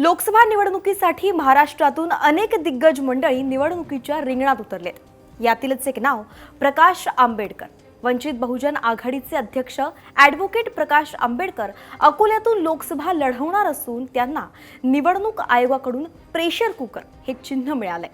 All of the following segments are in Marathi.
लोकसभा निवडणुकीसाठी महाराष्ट्रातून अनेक दिग्गज मंडळी निवडणुकीच्या रिंगणात उतरलेत. यातीलच एक नाव प्रकाश आंबेडकर. वंचित बहुजन आघाडीचे अध्यक्ष ॲडव्होकेट प्रकाश आंबेडकर अकोल्यातून लोकसभा लढवणार असून त्यांना निवडणूक आयोगाकडून प्रेशर कुकर हे चिन्ह मिळालंय.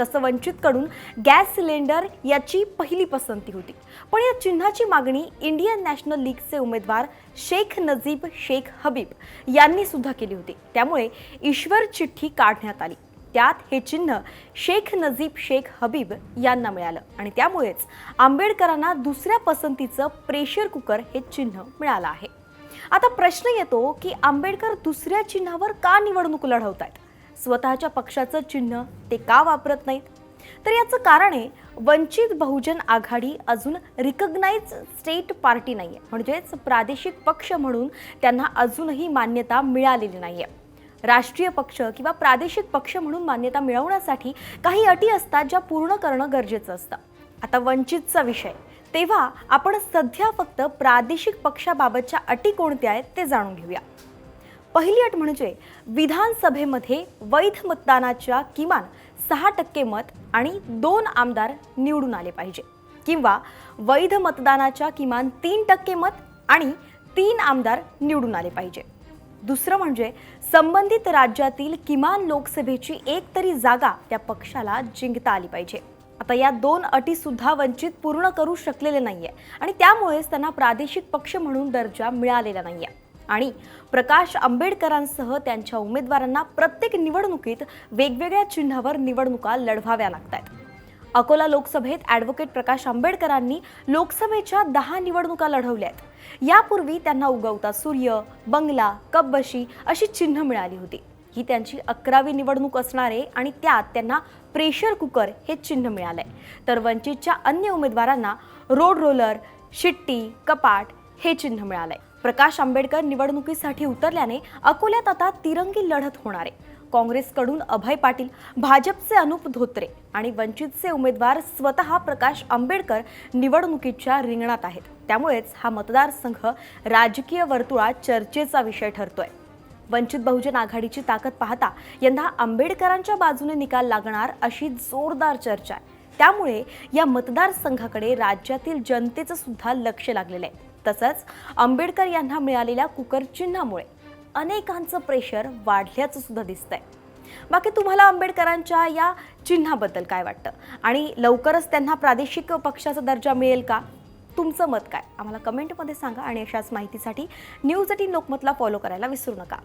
तसं वंचितकडून गॅस सिलेंडर याची पहिली पसंती होती. पण या चिन्हाची मागणी इंडियन नॅशनल लीगचे उमेदवार शेख नजीब शेख हबीब यांनी सुद्धा केली होती. त्यामुळे ईश्वर चिठ्ठी काढण्यात आली. त्यात हे चिन्ह शेख नजीब शेख हबीब यांना मिळालं आणि त्यामुळेच आंबेडकरांना दुसऱ्या पसंतीचं प्रेशर कुकर हे चिन्ह मिळालं आहे. आता प्रश्न येतो की आंबेडकर दुसऱ्या चिन्हावर का निवडणूक लढवत आहेत स्वतःच्या पक्षाचं चिन्ह ते का वापरत नाहीत? तर याचं कारण आहे वंचित बहुजन आघाडी अजून रिकग्नाइज स्टेट पार्टी नाही आहे म्हणजेच प्रादेशिक पक्ष म्हणून त्यांना अजूनही मान्यता मिळालेली नाही आहे राष्ट्रीय पक्ष किंवा प्रादेशिक पक्ष म्हणून मान्यता मिळवण्यासाठी काही अटी असतात ज्या पूर्ण करणं गरजेचं असतं. आता वंचितचा विषय. तेव्हा आपण सध्या फक्त प्रादेशिक पक्षाबाबतच्या अटी कोणत्या आहेत ते जाणून घेऊया. पहिली अट म्हणजे विधानसभेमध्ये वैध मतदानाच्या किमान सहा टक्के मत आणि दोन आमदार निवडून आले पाहिजे. किंवा वैध मतदानाच्या किमान तीन टक्के मत आणि तीन आमदार निवडून आले पाहिजे. दुसरं म्हणजे संबंधित राज्यातील किमान लोकसभेची एक तरी जागा त्या पक्षाला जिंकता आली पाहिजे. आता या दोन अटीसुद्धा वंचित पूर्ण करू शकलेले नाही आहे आणि त्यामुळेच त्यांना प्रादेशिक पक्ष म्हणून दर्जा मिळालेला नाही आहे आणि प्रकाश आंबेडकरांसह त्यांच्या उमेदवारांना प्रत्येक निवडणुकीत वेगवेगळ्या चिन्हावर निवडणुका लढवाव्या लागतात अकोला लोकसभेत ॲडव्होकेट प्रकाश आंबेडकरांनी लोकसभेच्या दहा निवडणुका लढवल्या आहेत यापूर्वी त्यांना उगवता सूर्य बंगला कब्बशी अशी चिन्ह मिळाली होती. ही त्यांची अकरावी निवडणूक असणार आहे आणि त्यात त्यांना प्रेशर कुकर हे चिन्ह मिळालंय. तर वंचितच्या अन्य उमेदवारांना रोड रोलर शिट्टी कपाट हे चिन्ह मिळालंय. प्रकाश आंबेडकर निवडणुकीसाठी उतरल्याने अकोल्यात आता तिरंगी लढत होणार आहे. काँग्रेसकडून अभय पाटील भाजपचे अनुप धोत्रे आणि वंचितचे उमेदवार स्वतः प्रकाश आंबेडकर निवडणुकीच्या रिंगणात आहेत. त्यामुळेच हा मतदारसंघ राजकीय वर्तुळात चर्चेचा विषय ठरतोय. वंचित बहुजन आघाडीची ताकद पाहता यंदा आंबेडकरांच्या बाजूने निकाल लागणार अशी जोरदार चर्चा आहे. त्यामुळे या मतदारसंघाकडे राज्यातील जनतेचं सुद्धा लक्ष लागलेलं आहे. तसंच आंबेडकर यांना मिळालेल्या कुकर चिन्हामुळे अनेकांचं प्रेशर वाढल्याचं सुद्धा दिसतंय. बाकी तुम्हाला आंबेडकरांच्या या चिन्हाबद्दल काय वाटतं? आणि लवकरच त्यांना प्रादेशिक पक्षाचा दर्जा मिळेल का? तुमचं मत काय? आम्हाला कमेंटमध्ये सांगा आणि अशाच माहितीसाठी न्यूज एटीन लोकमतला फॉलो करायला विसरू नका.